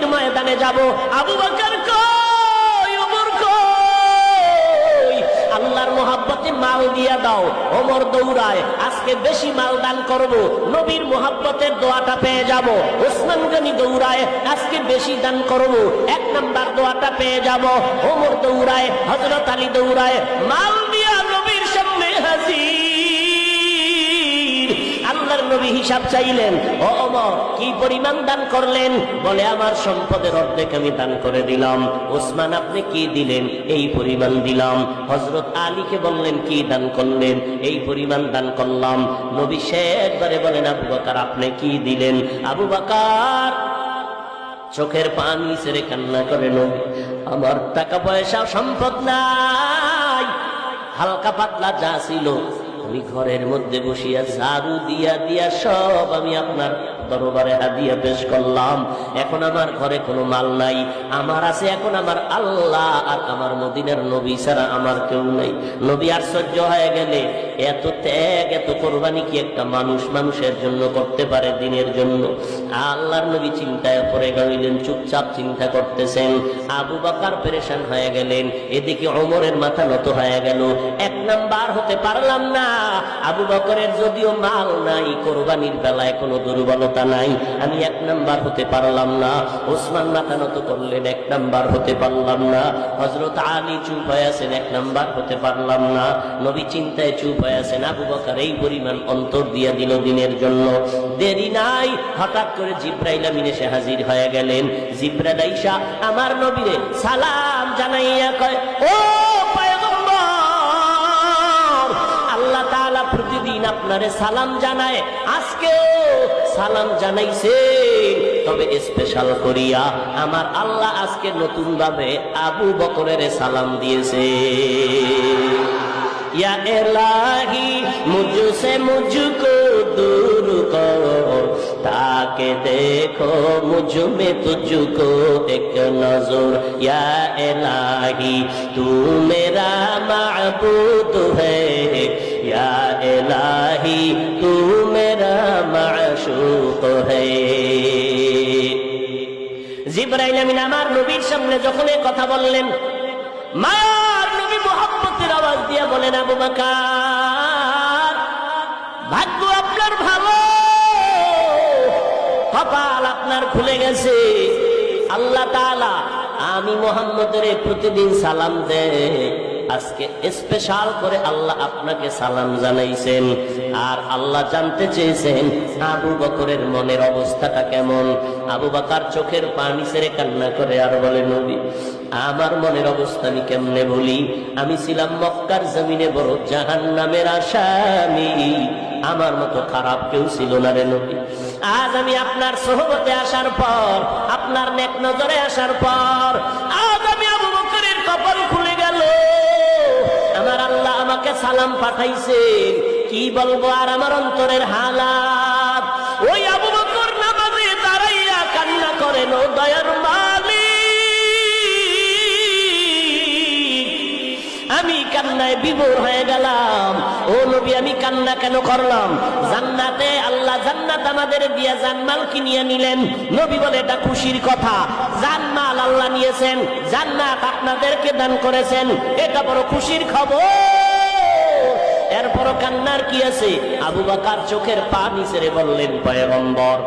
যুদ্ধের ময়দানে যাব। আবু বকর আল্লাহর মাল দিয়া দাও। দৌড়ায়, আজকে বেশি মাল দান করব। নবীর দোয়াটা পেয়ে যাব। ওসমান গনি দৌড়ায়, আজকে বেশি দান করব। এক নাম্বার দোয়াটা পেয়ে যাব। ওমর দৌড়ায় হজরত আলী দৌড়ায়, মাল দিয়া নবীর সামনে হাজির। আল্লাহর নবী হিসাব চাইলেন, ও অমর কি পরিমাণ দান করলেন? বলে, আমার সম্পদের অর্ধেক আমি দান করে দিলাম। ওসমান, আপনি কি দিলেন? এই পরিমাণ দিলাম। হজরত আলীকে বললেন, কি দান করলেন? এই পরিমাণ দান করলাম। নবী শেষবারে বলেন, আবু বাকার, আপনি কি দিলেন? আবু বাকার, চোখের পানি ছেড়ে কান্না করে নবী, আমার টাকা পয়সা সম্পদ নাই, হালকা পাতলা যা ছিল আমি ঘরের মধ্যে বসিয়া ঝাড়ু দিয়া দিয়া সব আমি আপনার দরবারে হাদিয়া পেশ করলাম। এখন আমার ঘরে কোনো মাল নাই। আমার আছে এখন আমার আল্লাহ আর আমার মদিনের নবী ছাড়া আমার কেউ নাই। নবী আশ্চর্য হয়ে গেলে এত ত্যাগ, এত কোরবানি কি একটা মানুষ মানুষের জন্য করতে পারে দিনের জন্য? আল্লাহর নবী চিন্তায় পড়ে গেলেন, চুপচাপ চিন্তা করতেছেন। আবু বাকার পেরেশান হয়ে গেলেন, এদিকে অমরের মাথা নত হয়ে গেল। এক নাম্বার হতে পারলাম না। আবু বকরের যদিও মাল নাই, কোরবানির বেলায় কোনো দুর্বলতা নাই। আমি এক নাম্বার হতে পারলাম না। ওসমান মাথা নত করলেন, এক নাম্বার হতে পারলাম না। হজরত আলী চুপ হয়ে আছেন, এক নাম্বার হতে পারলাম না। নবী চিন্তায় চুপ হয়ে আছেন আবু বকর, এই পরিমাণ অন্তর দিয়া দিল দিনের জন্য। দেরি নাই, হঠাৎ করে জিব্রাইল আমিন এসে হাজির হয়ে গেলেন। জিব্রাইল আইসা, আমার নবীরে সালাম জানাইয়া কয়, ও আল্লাহ তাআলা প্রতিদিন আপনারে সালাম জানায়, আজকেও সালাম জানাইছে তবে স্পেশাল করিয়া আমার আল্লাহ আজকে নতুন ভাবে আবু বকরের সালাম দিয়েছে। یا الہی مجھ سے مجھ کو دور জিব্রাইল আমিন আমার নবীর সামনে যখন কথা বললেন, মা দিয়ে বলেন, আবু বাকার, ভাগ্য আপনার ভালো। কপাল আপনার খুলে গেছে। আল্লাহ তাআলা, আমি মোহাম্মদের প্রতিদিন সালাম দেয় আজকে স্পেশাল করে আল্লাহ আপনাকে সালাম জানাইছেন। আর আল্লাহ জানতে চেয়েছেন, আবু বকরের মনের অবস্থাটা কেমন? আবু বাকার চোখের পানি ছেড়ে কান্না করে আর বলে, নবী, আমার মনের অবস্থা আমি কেমনে বলি? আমি ছিলাম মক্কার জমিনে বড় জাহান নামের আসামি। আমার মতো খারাপ কেউ ছিল না রে নবী। আজ আমি আপনার সোহবতে আসার পর, আপনার নেক নজরে আসার পর সালাম পাঠাইছে কি বলব আর আমার অন্তরের হালাত? ওই আবু বকর নামাজে দাঁড়াইয়া কান্না করেন, ও দয়ার আমি কান্নায় বিভোর হয়ে গেলাম। ও নবী, আমি কান্না কেন করলাম? জান্নাতে, আল্লাহ জান্নাত আমাদের দিয়া জানমাল কিনিয়ে নিলেন। নবী বলে, এটা খুশির কথা। জানমাল আল্লাহ নিয়েছেন, জান্নাত আপনাদেরকে দান করেছেন। এটা বড় খুশির খবর। এরপরও কান্নার কি আছে? আবু বাকার চোখের পা নিচে বললেন পয়গম্বর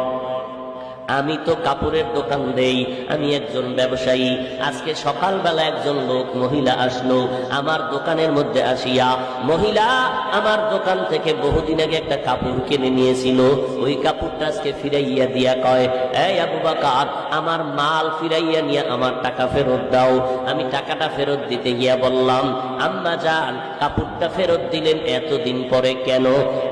আমি তো কাপড়ের দোকান দেই, আমি একজন ব্যবসায়ী। আজকে সকালবেলা একজন লোক মহিলা আসলো, আমার দোকানের মধ্যে আসিয়া, মহিলা, আমার দোকান থেকে বহুদিন আগে একটা কাপড় কিনে নিয়েছিল। ওই কাপড়টা আজকে ফিরাইয়া দিয়া কয়, এই আবু বাকার, আমার মাল ফিরাইয়া নিয়ে আমার টাকা ফেরত দাও। আমি টাকাটা ফেরত দিতে গিয়া বললাম, আম্মা যান কাপড়টা ফেরত দিলেন এতদিন পরে কেন?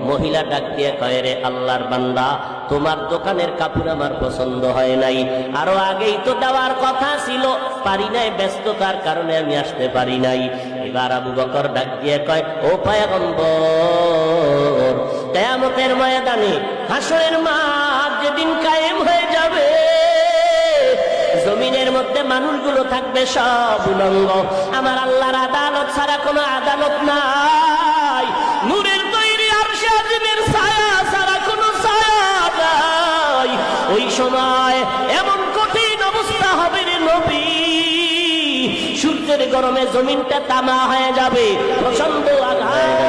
মহিলা ডাক দিয়ে কয়, রে আল্লাহর বান্দা, তোমার দোকানের কাপড় আমার পছন্দ হয় নাই। আরও আগেই তো দেওয়ার কথা ছিল, পারি নাই ব্যস্ততার কারণে আমি আসতে পারি নাই। এবার আবু বকর ডাক দিয়ে কয়, ও পায়গম্বর, কেয়ামতের ময়দানে হাসরের মাঠ যেদিন কায়েম হয়ে যাবে, জমিনের মধ্যে মানুষগুলো থাকবে সব উলঙ্গ। আমার আল্লাহর আদালত ছাড়া কোনো আদালত নাই। সময় এমন কঠিন অবস্থা হবে নবী। সূর্যের গরমে জমিনটা তামা হয়ে যাবে প্রচণ্ড আঘাত।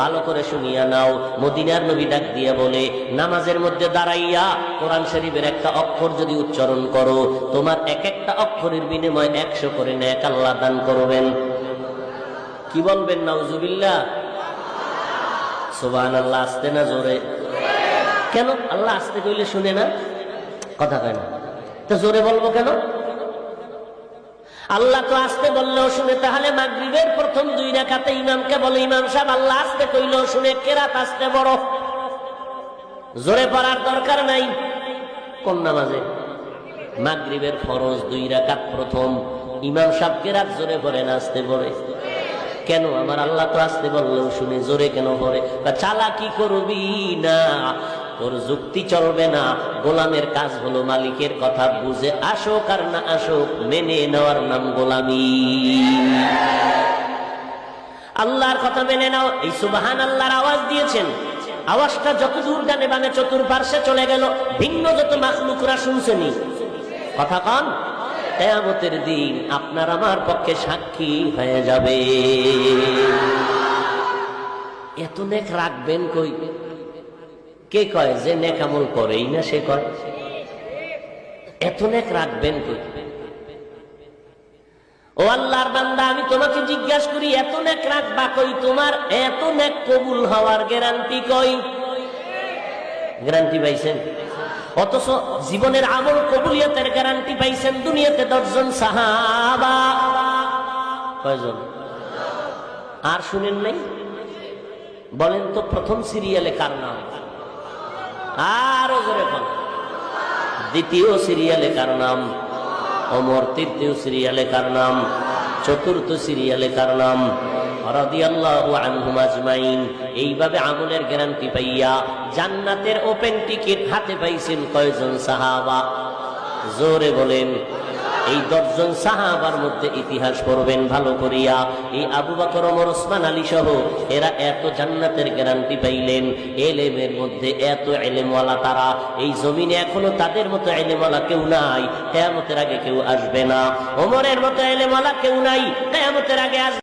ভালো করে শুনিয়া নাও। মদিনার নবী ডাক দিয়ে বলে, নামাজের মধ্যে দাঁড়াইয়া কোরআন শরীফের একটা অক্ষর যদি উচ্চারণ করো, তোমার এক একটা অক্ষরের বিনিময় একশো করে নেক আল্লাহ দান করবেন। কি বলবেন নাউজুবিল্লা সোবান আল্লাহ আসতে না জোরে। কেন? আল্লাহ আসতে কইলে শুনে না। কথা কয় না। তো জোরে বলব কেন? আল্লাহ তো আসতে বললেও শুনে, তাহলে মাগরিবের প্রথম দুই রেখাতে ইমামকে বলে, ইমাম সাহেব, আল্লাহ আসতে কইলেও শুনে, কেরাত আসতে বড়। জোরে পড়ার দরকার নাই। কোন নামাজে? মাগরিবের ফরজ দুই রাকাত প্রথম। ইমাম সাহেব কেরাত জোরে পড়ে না, আসতে পড়ে। কেন? আমার আল্লাহ তো আসতে বললেও শুনে, জোরে কেন পড়ে? চালাকি করবি না? তোর যুক্তি চলবে না। গোলামের কাজ হলো মালিকের কথা বুঝে আসুক আর না আসুক, মেনে নেওয়ার নাম গোলামি। আল্লাহর কথা মেনে নাও। এই সুবাহান আল্লাহর আওয়াজ দিয়েছেন। আওয়াজটা যত দূর ডানে বামে চতুর্পার্শ্বে চলে গেল। ভিন্ন যত মাখলুকরা শুনছেনি কথা কন, কেয়ামতের দিন আপনার আমার পক্ষে সাক্ষী হয়ে যাবে। এত নেক রাখবেন কই? কে কয় যে নেক আমল করেই না সে কয়? এত নেক রাখবেন কই? ও আল্লাহর বান্দা, আমি তোমাকে জিজ্ঞাসা করি, এত নেক রাখবা কই? তোমার এত নেক কবুল হওয়ার গ্যারান্টি কই? গ্যারান্টি পাইছেন? অথচ জীবনের আমল কবুলিয়তের গ্যারান্টি পাইছেন দুনিয়াতে দশজন সাহাবা। কয়জন? আর শুনেন নাই? বলেন তো প্রথম সিরিয়ালে কার নাম? আরও জোরে কোন দ্বিতীয় সিরিয়ালে কার নাম? অমর তৃতীয় সিরিয়ালে কার নাম? চতুর্থ সিরিয়ালে কার নাম? এইভাবে আমলের গ্যারান্টি পাইয়া জান্নাতের ওপেন টিকিট হাতে পাইছেন কয়জন সাহাবা? জোরে বলেন। এই দশজন সাহাবার মধ্যে ইতিহাস করবেন ভালো করিয়া। এই আবু বাকর, ওমর, ওসমান, আলী সহ এরা এত জান্নাতের গ্যারান্টি পাইলেন, এলেমের মধ্যে এত এলেমওয়ালা তারা। এই জমিনে এখনও তাদের মতো এলেমওয়ালা কেউ নাই, কেয়ামতের আগে কেউ আসবে না। ওমরের মতো এলেমওয়ালা কেউ নাই, কেয়ামতের আগে আসবে